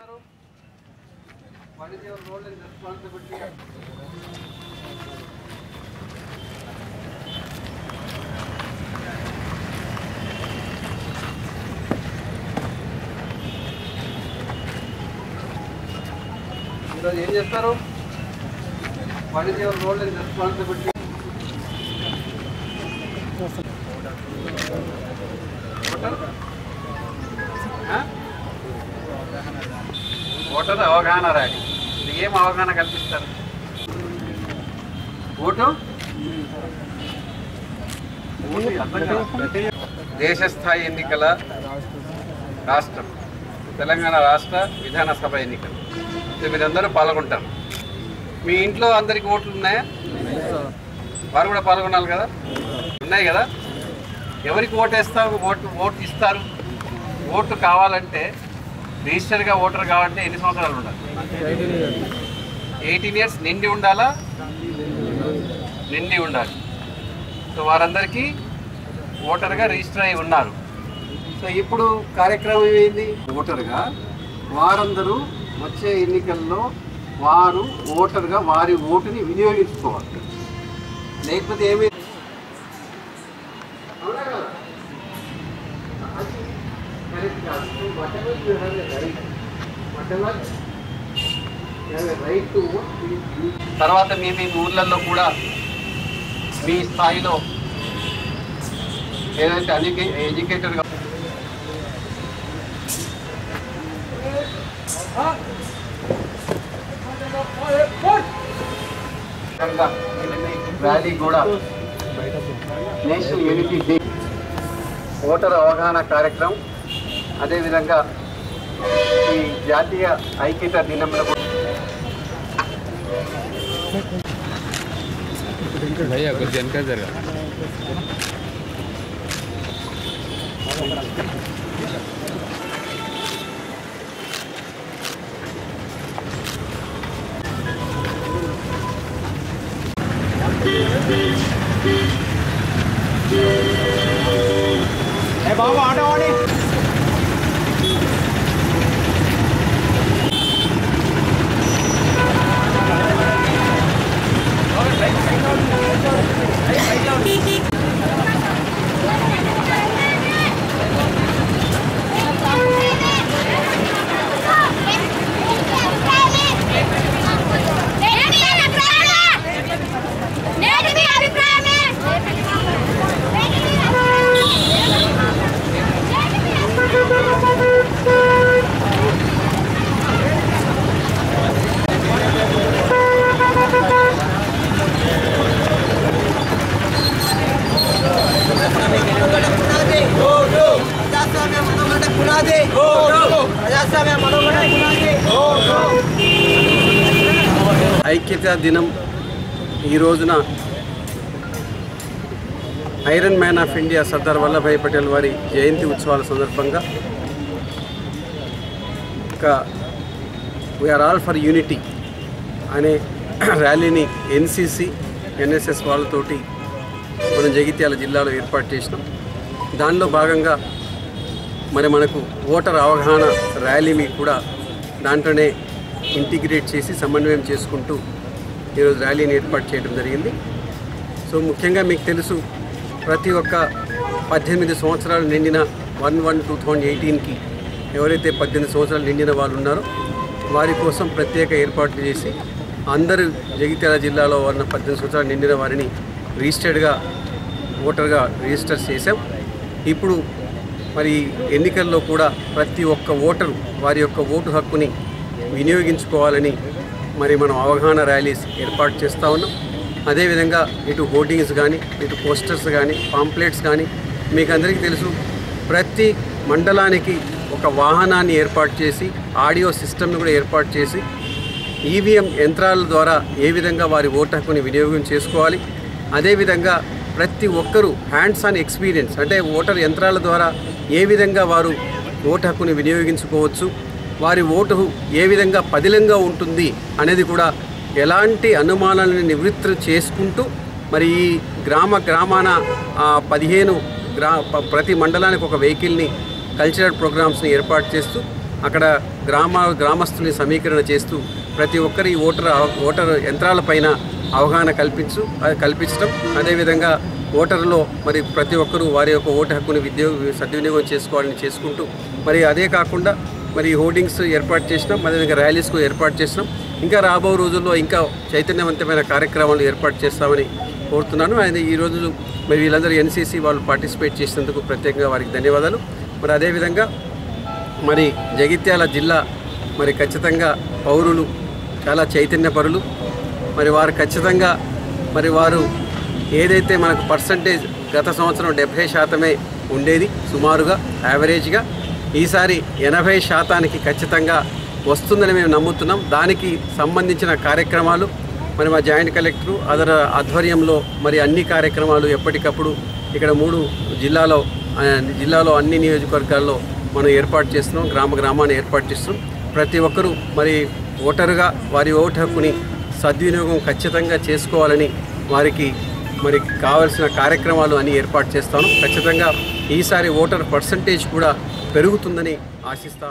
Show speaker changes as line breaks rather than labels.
చేస్తారు. What role and responsibility ఈరోజు ఏం చేస్తారు? What is role and responsibility voter అవగాహన ర్యాలీ ఇది ఏం అవగాహన కల్పిస్తారు? ఓటు? దేశ స్థాయి ఎన్నికల రాష్ట్రం. తెలంగాణ రాష్ట్ర విధానసభ ఎన్నికలు. మీరందరూ పాల్గొంటారు. మీ ఇంట్లో అందరికి ఓట్లు ఉన్నాయా? వారు కూడా పాల్గొనాలి కదా? ఉన్నాయి కదా? ఎవరికి ఓటు వేస్తారు ఓటు ఓటు ఇస్తారు? ఓటు కావాలంటే రిజిస్టర్గా ఓటర్ కావాలంటే ఎన్ని సంవత్సరాలు ఉండాలి? ఎయిటీన్ ఇయర్స్ నిండి ఉండాలా? నిండి ఉండాలి. సో వారందరికీ ఓటర్గా రిజిస్టర్ అయి ఉన్నారు. సో ఇప్పుడు కార్యక్రమం ఏమైంది? ఓటర్గా వారందరూ వచ్చే ఎన్నికల్లో వారు ఓటర్గా వారి ఓటుని వినియోగించుకోవాలి. లేకపోతే. So whatever you have తర్వాత మీ మీ ఊర్లలో కూడా మీ స్థాయిలో ఏదైతే అన్ని ఎడ్యుకేటెడ్గా ర్యాలీ కూడా నేషనల్ యూనిటీ డే ఓటర్ అవగాహన కార్యక్రమం. అదేవిధంగా ఈ జాతీయ ఐక్యత దినంలో కూడా
भैया कुछ जानकारी जरा
ప్రజాస్వామ్య
ఐక్యతా దినం ఈ రోజున iron man of India Sardar Vallabhbhai Patel వారి జయంతి ఉత్సవాల సందర్భంగా ఒక వీఆర్ ఆల్ ఫర్ యూనిటీ అనే ర్యాలీని ఎన్సిసి ఎన్ఎస్ఎస్ వాళ్ళతోటి మనం జగిత్యాల జిల్లాలో ఏర్పాటు చేసినాం. దానిలో భాగంగా మరి మనకు ఓటర్ అవగాహన ర్యాలీని కూడా దాంట్లోనే ఇంటిగ్రేట్ చేసి సమన్వయం చేసుకుంటూ ఈరోజు ర్యాలీని ఏర్పాటు చేయడం జరిగింది. సో ముఖ్యంగా మీకు తెలుసు ప్రతి ఒక్క పద్దెనిమిది సంవత్సరాలు నిండిన వన్ వన్ టూ థౌజండ్ ఎయిటీన్కి ఎవరైతే పద్దెనిమిది సంవత్సరాలు నిండిన వాళ్ళు ఉన్నారో వారి కోసం ప్రత్యేక ఏర్పాట్లు చేసి అందరు జగిత్యాల జిల్లాలో ఉన్న పద్దెనిమిది సంవత్సరాలు నిండిన వారిని రిజిస్టర్డ్గా ఓటర్గా రిజిస్టర్ చేశాం. ఇప్పుడు మరి ఎన్నికల్లో కూడా ప్రతి ఒక్క ఓటరు వారి యొక్క ఓటు హక్కుని వినియోగించుకోవాలని మరి మనం అవగాహన ర్యాలీస్ ఏర్పాటు చేస్తూ ఉన్నాం. అదేవిధంగా ఇటు హోర్డింగ్స్ కానీ ఇటు పోస్టర్స్ కానీ పాంప్లెట్స్ కానీ మీకు అందరికీ తెలుసు ప్రతి మండలానికి ఒక వాహనాన్ని ఏర్పాటు చేసి ఆడియో సిస్టమ్ని కూడా ఏర్పాటు చేసి ఈవీఎం యంత్రాల ద్వారా ఏ విధంగా వారి ఓటు హక్కుని వినియోగం చేసుకోవాలి. అదేవిధంగా ప్రతి ఒక్కరూ హ్యాండ్స్ ఆన్ ఎక్స్పీరియన్స్ అంటే ఓటర్ యంత్రాల ద్వారా ఏ విధంగా వారు ఓటు హక్కుని వినియోగించుకోవచ్చు వారి ఓటు ఏ విధంగా పదిలంగా ఉంటుంది అనేది కూడా ఎలాంటి అనుమానాలను నివృత్తి చేసుకుంటూ మరి ఈ గ్రామ గ్రామాన పదిహేను గ్రా ప్రతి మండలానికి ఒక వెహికల్ని కల్చరల్ ప్రోగ్రామ్స్ని ఏర్పాటు చేస్తూ అక్కడ గ్రామ గ్రామస్తుల్ని సమీకరణ చేస్తూ ప్రతి ఒక్కరి ఓటర్ ఓటర్ యంత్రాలపైన అవగాహన కల్పించు అది కల్పించడం అదేవిధంగా ఓటర్లో మరి ప్రతి ఒక్కరూ వారి యొక్క ఓటు హక్కుని విద్యో సద్వినియోగం చేసుకోవాలని చేసుకుంటూ మరి అదే కాకుండా మరి హోర్డింగ్స్ ఏర్పాటు చేసినాం అదేవిధంగా ర్యాలీస్కు ఏర్పాటు చేసినాం. ఇంకా రాబో రోజుల్లో ఇంకా చైతన్యవంతమైన కార్యక్రమాలు ఏర్పాటు చేస్తామని కోరుతున్నాను. ఆయన ఈ మరి వీళ్ళందరూ ఎన్సీసీ వాళ్ళు పార్టిసిపేట్ చేసినందుకు ప్రత్యేకంగా వారికి ధన్యవాదాలు. మరి అదేవిధంగా మరి జగిత్యాల జిల్లా మరి ఖచ్చితంగా పౌరులు చాలా చైతన్యపరులు. మరి వారు ఖచ్చితంగా మరి వారు ఏదైతే మనకు పర్సంటేజ్ గత సంవత్సరం డెబ్భై శాతమే ఉండేది సుమారుగా యావరేజ్గా ఈసారి ఎనభై శాతానికి ఖచ్చితంగా వస్తుందని మేము నమ్ముతున్నాం. దానికి సంబంధించిన కార్యక్రమాలు మరి మా జాయింట్ కలెక్టరు అదర్ ఆధ్వర్యంలో మరి అన్ని కార్యక్రమాలు ఎప్పటికప్పుడు ఇక్కడ మూడు జిల్లాలో జిల్లాలో అన్ని నియోజకవర్గాల్లో మనం ఏర్పాటు చేస్తున్నాం గ్రామ గ్రామాన్ని ఏర్పాటు చేస్తున్నాం. ప్రతి ఒక్కరూ మరి ఓటరుగా వారి ఓటు హక్కుని సద్వినియోగం ఖచ్చితంగా చేసుకోవాలని వారికి మరి కావలసిన కార్యక్రమాలు అన్ని ఏర్పాటు చేస్తాను. ఖచ్చితంగా ఈసారి ఓటర్ పర్సంటేజ్ కూడా పెరుగుతుందని ఆశిస్తా